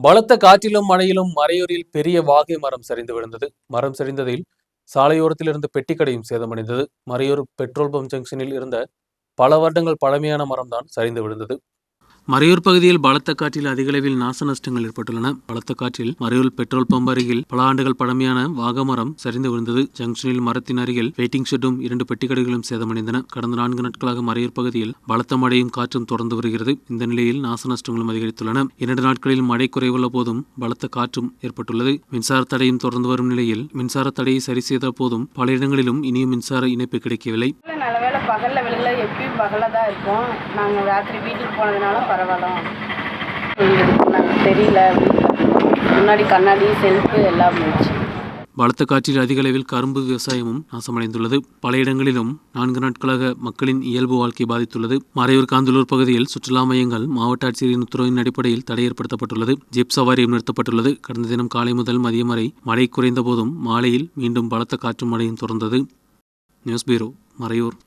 பலத்த காற்றிலும் மழையிலும் மறையூரில் பெரிய வாகை மரம் சரிந்து விழுந்தது. மரம் சரிந்ததில் சாலையோரத்தில் இருந்த பெட்டிக்கடையும் சேதமடைந்தது. மறையூர் பெட்ரோல் பம்ப் ஜங்ஷனில் இருந்த பல வருடங்கள் பழமையான மரம்தான் சரிந்து விழுந்தது. மறையூர் பகுதியில் பலத்த காற்றில் அதிகளவில் நாச நஷ்டங்கள் ஏற்பட்டுள்ளன. பலத்த காற்றில் மறையூர் பெட்ரோல் பம்ப் அருகில் பல ஆண்டுகள் பழமையான வாகமரம் சரிந்து விழுந்தது. ஜங்ஷனில் மரத்தின் அருகில் வெயிட்டிங் ஷெட்டும் இரண்டு பெட்டிக்கடைகளும் சேதமடைந்தன. கடந்த நான்கு நாட்களாக மறையூர் பகுதியில் பலத்த மழையும் காற்றும் தொடர்ந்து வருகிறது. இந்த நிலையில் நாச நஷ்டங்களும் அதிகரித்துள்ளன. இரண்டு நாட்களில் மழை குறைவுள்ள போதும் பலத்த காற்றும் ஏற்பட்டுள்ளது. மின்சார தடையும் தொடர்ந்து வரும் நிலையில் மின்சார தடையை சரி செய்த போதும் பல இடங்களிலும் இனியும் மின்சார இணைப்பு கிடைக்கவில்லை. பகலில் விழுகல எப்பயும் பகலில் தான் இருக்கும் நாங்கள் ராத்திரி வீட்டுக்கு போனதுனால பரவாயில்ல. நாங்கள் தெரியல முன்னாடி கண்ணாடி செல்ஃபு எல்லாம் இருந்துச்சு பலத்த காற்றில் அதிக அளவில் கரும்பு விவசாயமும் நாசமடைந்துள்ளது. பல இடங்களிலும் நான்கு நாட்களாக மக்களின் இயல்பு வாழ்க்கை பாதித்துள்ளது. மறையூர் காந்தலூர் பகுதியில் சுற்றுலா மையங்கள் மாவட்ட ஆட்சியரின் உத்தரவின் அடிப்படையில் தடை ஏற்படுத்தப்பட்டுள்ளது. ஜிப் சவாரியும் நிறுத்தப்பட்டுள்ளது. கடந்த தினம் காலை முதல் மதியம் வரை மழை குறைந்த போதும் மாலையில் மீண்டும் பலத்த காற்று மழையும் தொடர்ந்தது. News bureau Marayur.